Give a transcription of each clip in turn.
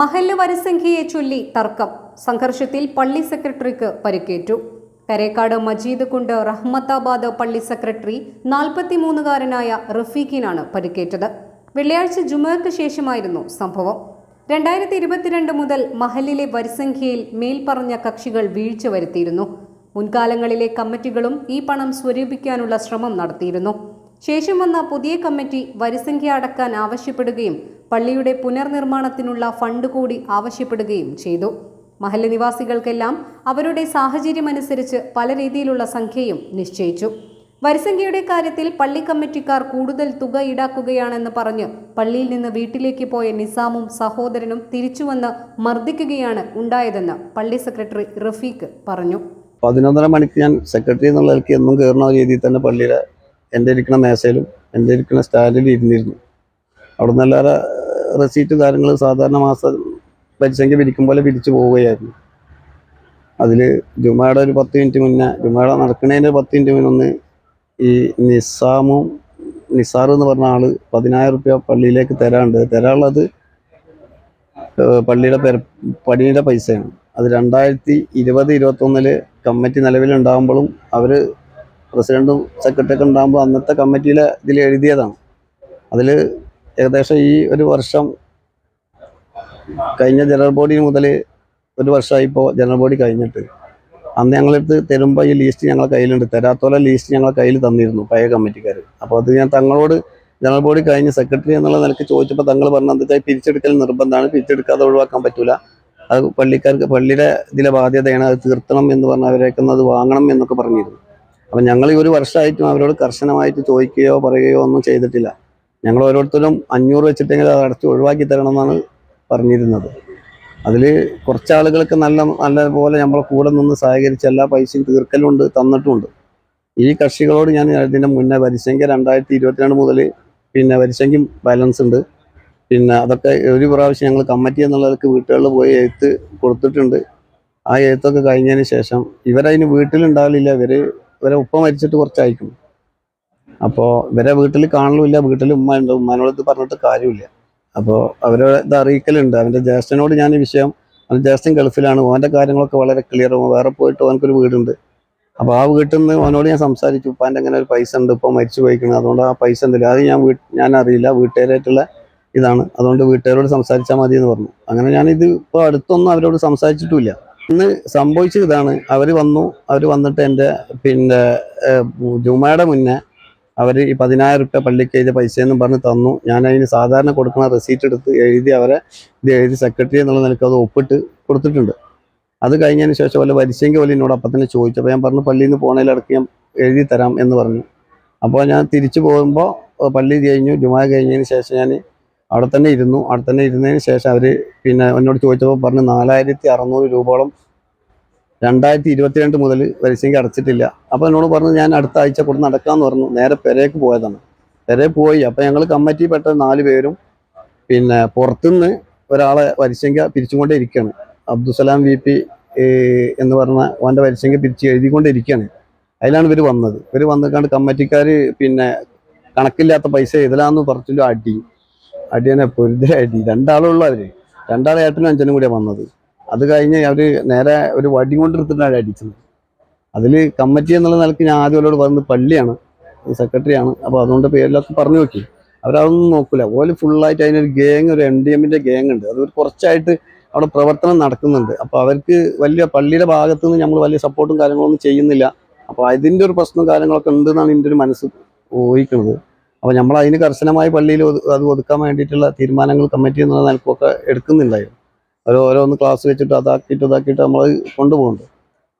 മഹല്ല് വരസംഖ്യയെ ചൊല്ലി തർക്കം. സംഘർഷത്തിൽ പള്ളി സെക്രട്ടറിക്ക് പരിക്കേറ്റു. കരേക്കാട് മജീദ് കുണ്ട് റഹ്മത്താബാദ് പള്ളി സെക്രട്ടറി നാൽപ്പത്തിമൂന്നുകാരനായ റഫീഖിനാണ് പരിക്കേറ്റത്. വെള്ളിയാഴ്ച ജുമയ്ക്ക് ശേഷമായിരുന്നു സംഭവം. രണ്ടായിരത്തി ഇരുപത്തിരണ്ട് മുതൽ മഹലിലെ വരിസംഖ്യയിൽ മേൽപ്പറഞ്ഞ കക്ഷികൾ വീഴ്ച വരുത്തിയിരുന്നു. മുൻകാലങ്ങളിലെ കമ്മിറ്റികളും ഈ പണം സ്വരൂപിക്കാനുള്ള ശ്രമം നടത്തിയിരുന്നു. ശേഷം വന്ന പുതിയ കമ്മിറ്റി വരിസംഖ്യ അടക്കാൻ ആവശ്യപ്പെടുകയും പള്ളിയുടെ പുനർനിർമ്മാണത്തിനുള്ള ഫണ്ട് കൂടി ആവശ്യപ്പെടുകയും ചെയ്തു. മഹല്ല് നിവാസികൾക്കെല്ലാം അവരുടെ സാഹചര്യമനുസരിച്ച് പല രീതിയിലുള്ള സംഖ്യയും നിശ്ചയിച്ചു. വരിസംഖ്യയുടെ കാര്യത്തിൽ പള്ളി കമ്മിറ്റിക്കാർ കൂടുതൽ തുക ഈടാക്കുകയാണെന്ന് പറഞ്ഞ് പള്ളിയിൽ നിന്ന് വീട്ടിലേക്ക് പോയ നിസാമും സഹോദരനും തിരിച്ചുവന്ന് മർദ്ദിക്കുകയാണ് ഉണ്ടായതെന്ന് പള്ളി സെക്രട്ടറി റഫീഖ് പറഞ്ഞു. പതിനൊന്നര മണിക്ക് ഞാൻ സെക്രട്ടറി എന്നുള്ള എന്നും കയറുന്ന രീതിയിൽ തന്നെ പള്ളിയിലെ എന്റെ ഇരിക്കുന്ന മേശയിലും എന്റെ ഇരിക്കുന്ന സ്റ്റാൻഡിലും ഇരുന്നിരുന്നു. അവിടെ നിന്ന് എല്ലാവരും റെസീറ്റ് കാര്യങ്ങൾ സാധാരണ മാസം പരിസംഖ്യ വിരിക്കും പോലെ വിരിച്ചു പോവുകയായിരുന്നു. അതിൽ ജുമയുടെ ഒരു പത്ത് മിനിറ്റ് മുന്നേ ജുമയുടെ നടക്കുന്നതിന് ഒരു പത്ത് മിനിറ്റ് മുന്നൊന്ന് ഈ നിസ്സാമും നിസാർ എന്ന് പറഞ്ഞ ആൾ പതിനായിരം റുപ്യ പള്ളിയിലേക്ക് തരാണ്ട്. തരാനുള്ളത് പള്ളിയുടെ പെര പടിയുടെ പൈസയാണ്. അത് രണ്ടായിരത്തി ഇരുപത് ഇരുപത്തൊന്നിൽ കമ്മിറ്റി നിലവിലുണ്ടാകുമ്പോഴും അവർ പ്രസിഡന്റും സെക്രട്ടറിയൊക്കെ ഉണ്ടാകുമ്പോൾ അന്നത്തെ കമ്മിറ്റിയിലെ ഇതിൽ എഴുതിയതാണ്. അതിൽ ഏകദേശം ഈ ഒരു വർഷം കഴിഞ്ഞ ജനറൽ ബോഡി മുതൽ ഒരു വർഷമായി ഇപ്പോൾ ജനറൽ ബോഡി കഴിഞ്ഞിട്ട്. അന്ന് ഞങ്ങളെടുത്ത് തരുമ്പോൾ ഈ ലീസ്റ്റ് ഞങ്ങളെ കയ്യിലുണ്ട്. തരാത്തോലെ ലീസ്റ്റ് ഞങ്ങളെ കയ്യിൽ തന്നിരുന്നു പഴയ കമ്മിറ്റിക്കാർ. അപ്പോൾ അത് ഞാൻ തങ്ങളോട് ജനറൽ ബോഡി കഴിഞ്ഞ് സെക്രട്ടറി എന്നുള്ള നിലയ്ക്ക് ചോദിച്ചപ്പോൾ തങ്ങൾ പറഞ്ഞത് എന്താ വെച്ചാൽ പിരിച്ചെടുക്കൽ നിർബന്ധമാണ്. പിരിച്ചെടുക്കാതെ ഒഴിവാക്കാൻ പറ്റൂല. അത് പള്ളിക്കാർക്ക് പള്ളിയുടെ ഇതിലെ ബാധ്യതയാണ്. അത് തീർത്തണം എന്ന് പറഞ്ഞ് അവരേക്കുന്നത് അത് വാങ്ങണം എന്നൊക്കെ പറഞ്ഞിരുന്നു. അപ്പം ഞങ്ങൾ ഈ ഒരു വർഷമായിട്ടും അവരോട് കർശനമായിട്ട് ചോദിക്കുകയോ പറയുകയോ ഒന്നും ചെയ്തിട്ടില്ല. ഞങ്ങൾ ഓരോരുത്തരും അഞ്ഞൂറ് വെച്ചിട്ടെങ്കിൽ അത് അടച്ച് ഒഴിവാക്കി തരണം എന്നാണ് പറഞ്ഞിരുന്നത്. അതിൽ കുറച്ച് ആളുകൾക്ക് നല്ല നല്ലപോലെ നമ്മളെ കൂടെ നിന്ന് സഹകരിച്ച് എല്ലാ പൈസയും തീർക്കലുണ്ട് തന്നിട്ടുമുണ്ട് ഈ കക്ഷികളോട് ഞാൻ ഇതിന്റെ മുന്നേ വരിസംഖ്യ രണ്ടായിരത്തി ഇരുപത്തിരണ്ട് മുതൽ പിന്നെ വരിസംഖ്യം ബാലൻസ് ഉണ്ട്. പിന്നെ അതൊക്കെ ഒരു പ്രാവശ്യം ഞങ്ങൾ കമ്മിറ്റി എന്നുള്ളവർക്ക് വീട്ടുകളിൽ പോയി എഴുത്ത് കൊടുത്തിട്ടുണ്ട്. ആ എഴുത്തൊക്കെ കഴിഞ്ഞതിന് ശേഷം ഇവരതിന് വീട്ടിലുണ്ടാവില്ല. ഇവർ ഇവരെ ഉപ്പ മരിച്ചിട്ട് കുറച്ചായിരിക്കും. അപ്പോൾ ഇവരെ വീട്ടിൽ കാണലുമില്ല വീട്ടിൽ ഉമ്മ ഉണ്ട്. ഉമ്മാനോട് ഇത് പറഞ്ഞിട്ട് കാര്യമില്ല. അപ്പോൾ അവരെ ഇത് അറിയിക്കലുണ്ട്. അവന്റെ ജ്യേഷ്ഠനോട് ഞാൻ ഈ വിഷയം അവന്റെ ജ്യേഷ്ഠൻ ഗൾഫിലാണ്. ഓന്റെ കാര്യങ്ങളൊക്കെ വളരെ ക്ലിയർ വേറെ പോയിട്ട് ഓനക്കൊരു വീടുണ്ട്. അപ്പോൾ ആ വീട്ടിൽ നിന്ന് ഓനോട് ഞാൻ സംസാരിച്ചു. ഉപ്പാന്റെ അങ്ങനെ ഒരു പൈസ ഉണ്ട്. ഇപ്പോൾ മരിച്ചു പോയിക്കണം. അതുകൊണ്ട് ആ പൈസ എന്തില്ല. അത് ഞാൻ വീട്ട് ഞാൻ അറിയില്ല. വീട്ടുകാരായിട്ടുള്ള ഇതാണ്. അതുകൊണ്ട് വീട്ടുകാരോട് സംസാരിച്ചാൽ മതി എന്ന് പറഞ്ഞു. അങ്ങനെ ഞാനിത് ഇപ്പോൾ അടുത്തൊന്നും അവരോട് സംസാരിച്ചിട്ടില്ല ഇന്ന് സംഭവിച്ചത് ഇതാണ്. അവർ വന്നു. അവർ വന്നിട്ട് എന്റെ പിന്നെ ജുമയുടെ മുന്നേ അവർ ഈ പതിനായിരം റുപ്യ പള്ളിക്ക് എഴുതിയ പൈസ എന്നും പറഞ്ഞ് തന്നു. ഞാൻ അതിന് സാധാരണ കൊടുക്കുന്ന റെസീറ്റ് എടുത്ത് എഴുതി അവരെ ഇത് എഴുതി സെക്രട്ടറി എന്നുള്ള നിലയ്ക്ക് അത് ഒപ്പിട്ട് കൊടുത്തിട്ടുണ്ട്. അത് കഴിഞ്ഞതിന് ശേഷം വല്ല വരിശെങ്കിൽ വല്ല എന്നോട് അപ്പം തന്നെ ചോദിച്ചപ്പോൾ ഞാൻ പറഞ്ഞു പള്ളിയിൽ നിന്ന് പോണതിലടക്ക് ഞാൻ എഴുതി തരാം എന്ന് പറഞ്ഞു. അപ്പോൾ ഞാൻ തിരിച്ചു പോകുമ്പോൾ പള്ളി കഴിഞ്ഞു. ജുമാ കഴിഞ്ഞതിന് ശേഷം ഞാൻ അവിടെ തന്നെ ഇരുന്നു. അവിടെ തന്നെ ഇരുന്നതിന് ശേഷം അവർ പിന്നെ എന്നോട് ചോദിച്ചപ്പോൾ പറഞ്ഞു നാലായിരത്തി അറുന്നൂറ് രൂപയോളം രണ്ടായിരത്തി ഇരുപത്തിരണ്ട് മുതൽ വരിസംഖ്യ അടച്ചിട്ടില്ല. അപ്പോൾ എന്നോട് പറഞ്ഞു ഞാൻ അടുത്ത ആഴ്ച കൊണ്ട് നടക്കാമെന്ന് പറഞ്ഞു. നേരെ പെരേക്ക് പോയതാണ്. പെരേ പോയി. അപ്പോൾ ഞങ്ങൾ കമ്മിറ്റിയിൽപ്പെട്ട നാല് പേരും പിന്നെ പുറത്തുനിന്ന് ഒരാളെ പരിശങ്ക പിരിച്ചുകൊണ്ടേ ഇരിക്കുകയാണ് അബ്ദുസലാം വി പി എന്ന് പറഞ്ഞ ഓന്റെ പരിശങ്ക പിരിച്ച് എഴുതിക്കൊണ്ടിരിക്കുകയാണ്. അതിലാണ് ഇവർ വന്നത്. ഇവർ വന്നിക്കാണ്ട് കമ്മിറ്റിക്കാർ പിന്നെ കണക്കില്ലാത്ത പൈസ എഴുതലാന്ന് പറഞ്ഞിട്ട് അടി. അടിയനെ പൊരുത അടി. രണ്ടാളുള്ള അവർ രണ്ടാളേട്ടനും അഞ്ചനും കൂടിയാണ് വന്നത്. അത് കഴിഞ്ഞ് അവർ നേരെ ഒരു വടി കൊണ്ടിരുത്തിട്ടാണ് അടിച്ചത്. അതിൽ കമ്മിറ്റി എന്നുള്ള നിലയ്ക്ക് ഞാൻ ആദ്യം അവരോട് പറഞ്ഞത് പള്ളിയാണ് സെക്രട്ടറിയാണ്. അപ്പോൾ അതുകൊണ്ട് പേരിലൊക്കെ പറഞ്ഞു നോക്കി. അവരതൊന്നും നോക്കില്ല ഓൽ ഫുള്ളായിട്ട് അതിനൊരു ഗ്യാങ് ഒരു എൻ ഡി എമ്മിന്റെ ഗ്യാങ് ഉണ്ട്. അത് കുറച്ചായിട്ട് അവിടെ പ്രവർത്തനം നടക്കുന്നുണ്ട്. അപ്പോൾ അവർക്ക് വലിയ പള്ളിയുടെ ഭാഗത്തു നിന്ന് നമ്മൾ വലിയ സപ്പോർട്ടും കാര്യങ്ങളൊന്നും ചെയ്യുന്നില്ല. അപ്പോൾ അതിന്റെ ഒരു പ്രശ്നവും കാര്യങ്ങളൊക്കെ ഉണ്ടെന്നാണ് എന്റെ ഒരു മനസ്സ് ഊഹിക്കുന്നത്. അപ്പോൾ നമ്മൾ അതിന് കർശനമായി പള്ളിയിൽ അത് ഒതുക്കാൻ വേണ്ടിയിട്ടുള്ള തീരുമാനങ്ങൾ കമ്മിറ്റി എന്നുള്ള നിലക്കൊക്കെ എടുക്കുന്നുണ്ടായിരുന്നു. അവർ ഓരോന്ന് ക്ലാസ് വെച്ചിട്ട് അതാക്കിയിട്ട് ഇതാക്കിയിട്ട് നമ്മൾ കൊണ്ടുപോകുന്നുണ്ട്.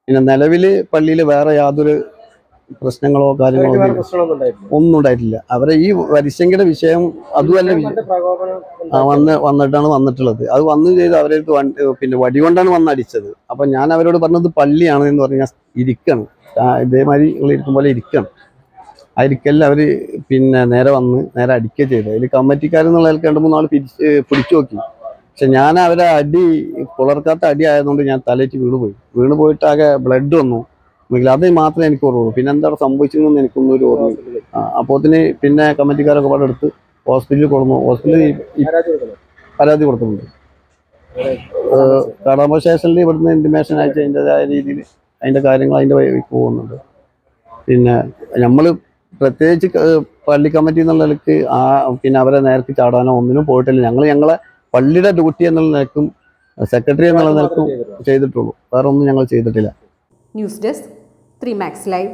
പിന്നെ നിലവിൽ പള്ളിയിൽ വേറെ യാതൊരു പ്രശ്നങ്ങളോ കാര്യങ്ങളോ ഒന്നും ഉണ്ടായിട്ടില്ല. അവരെ ഈ വരിശങ്കയുടെ വിഷയം അതുമല്ല വന്ന് വന്നിട്ടാണ് വന്നിട്ടുള്ളത്. അത് വന്നു ചെയ്ത് അവരെ പിന്നെ വടി കൊണ്ടാണ് വന്ന് അടിച്ചത്. അപ്പൊ ഞാൻ അവരോട് പറഞ്ഞത് പള്ളിയാണ് എന്ന് പറഞ്ഞാൽ ഇരിക്കണം. ഇതേമാതിരി ഇരിക്കും പോലെ ഇരിക്കണം. ആയിരിക്കല്ല അവർ അവർ പിന്നെ നേരെ വന്ന് നേരെ അടിക്കുക ചെയ്തു. അതിൽ കമ്മിറ്റിക്കാരെന്നുള്ള രണ്ട് മൂന്നാൾ പിടിച്ച് പിടിച്ചു നോക്കി. പക്ഷെ ഞാൻ അവരെ അടി പുലർക്കാത്ത അടി ആയതുകൊണ്ട് ഞാൻ തലയിട്ട് വീണ് പോയി വീണ് പോയിട്ട് ആകെ ബ്ലഡ് വന്നു അത് മാത്രമേ എനിക്ക് ഓർമ്മയുള്ളൂ. പിന്നെ എന്താ സംഭവിച്ചതെന്ന് എനിക്കൊന്നും ഒരു ഓർമ്മയില്ല. അപ്പോത്തിന് പിന്നെ കമ്മിറ്റിക്കാരൊക്കെ പാടെ എടുത്ത് ഹോസ്പിറ്റലിൽ കൊടുന്നു ഹോസ്പിറ്റലിൽ പരാതി കൊടുത്തിട്ടുണ്ട്. കടമ്പ സ്റ്റേഷനിൽ ഇവിടുന്ന് ഇന്റിമേഷൻ അയച്ച് അതിന്റെതായ രീതിയിൽ അതിന്റെ കാര്യങ്ങൾ അതിന്റെ പോകുന്നുണ്ട്. പിന്നെ നമ്മൾ പ്രത്യേകിച്ച് പള്ളി കമ്മിറ്റി എന്നുള്ള നിലയ്ക്ക് ആ പിന്നെ അവരെ നേർക്ക് ചാടാനോ ഒന്നിനും പോയിട്ടില്ല. ഞങ്ങൾ ഞങ്ങളെ പള്ളിയുടെ ഡ്യൂട്ടി എന്നുള്ള നിലക്കും സെക്രട്ടറി എന്നുള്ള നിലക്കും ചെയ്തിട്ടുള്ളൂ. വേറെ ഒന്നും ഞങ്ങൾ ചെയ്തിട്ടില്ല. News desk three max live.